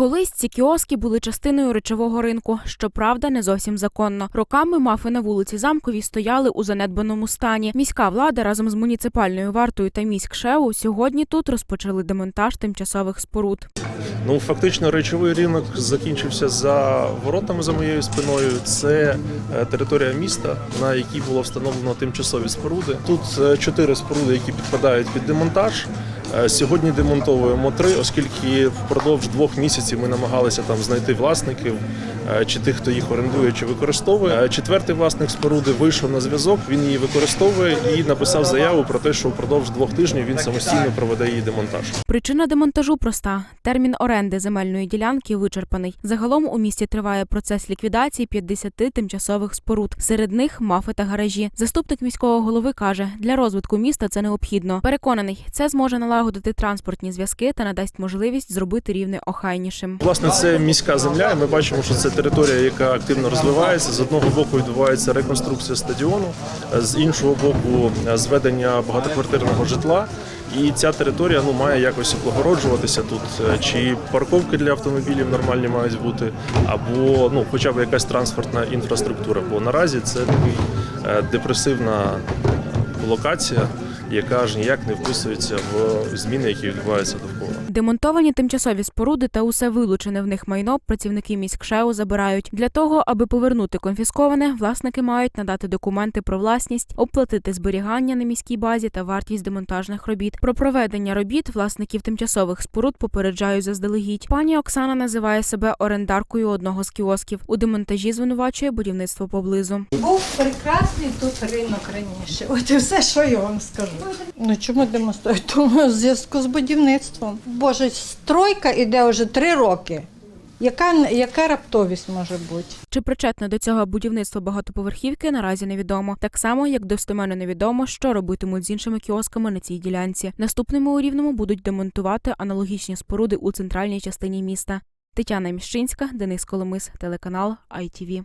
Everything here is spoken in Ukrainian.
Колись ці кіоски були частиною речового ринку, щоправда, не зовсім законно. Роками мафи на вулиці Замковій стояли у занедбаному стані. Міська влада разом з муніципальною вартою та міськшеу сьогодні тут розпочали демонтаж тимчасових споруд. Ну, фактично, речовий ринок закінчився за воротами за моєю спиною. Це е, територія міста, на якій було встановлено тимчасові споруди. Тут е, чотири споруди, які підпадають під демонтаж. Е, Сьогодні демонтовуємо три, оскільки впродовж двох місяців ми намагалися там знайти власників чи тих, хто їх орендує чи використовує. Е, Четвертий власник споруди вийшов на зв'язок. Він її використовує і написав заяву про те, що впродовж двох тижнів він самостійно проведе її демонтаж. Причина демонтажу проста: термін оренди земельної ділянки вичерпаний. Загалом у місті триває процес ліквідації 50 тимчасових споруд. Серед них мафи та гаражі. Заступник міського голови каже, для розвитку міста це необхідно. Переконаний, це зможе налагодити транспортні зв'язки та надасть можливість зробити рівне охайнішим. Власне, це міська земля. і Ми бачимо, що це територія, яка активно розвивається. З одного боку відбувається реконструкція стадіону, з іншого боку, зведення багатоквартирного житла. І ця територія ну має якось облагороджуватися тут. е, Чи парковки для автомобілів нормальні мають бути, або ну, хоча б якась транспортна інфраструктура. Бо наразі це такий е, депресивна локація, яка ж ніяк не вписується в зміни, які відбуваються довкола. Демонтовані тимчасові споруди та усе вилучене в них майно працівники міськшеу забирають. Для того, аби повернути конфісковане, власники мають надати документи про власність, оплатити зберігання на міській базі та вартість демонтажних робіт. Про проведення робіт власників тимчасових споруд попереджають заздалегідь. Пані Оксана називає себе орендаркою одного з кіосків. У демонтажі звинувачує будівництво поблизу. Був прекрасний тут ринок раніше. От і все, що я вам скажу. Ну чому демонструють? Тому в зв'язку з будівництвом. Боже, стройка іде вже три роки. Яка, яка раптовість може бути? Чи причетне до цього будівництво багатоповерхівки наразі невідомо. Так само, як достеменно невідомо, що робитимуть з іншими кіосками на цій ділянці. Наступними у рівному будуть демонтувати аналогічні споруди у центральній частині міста. Тетяна Міщинська, Денис Коломис, телеканал ITV.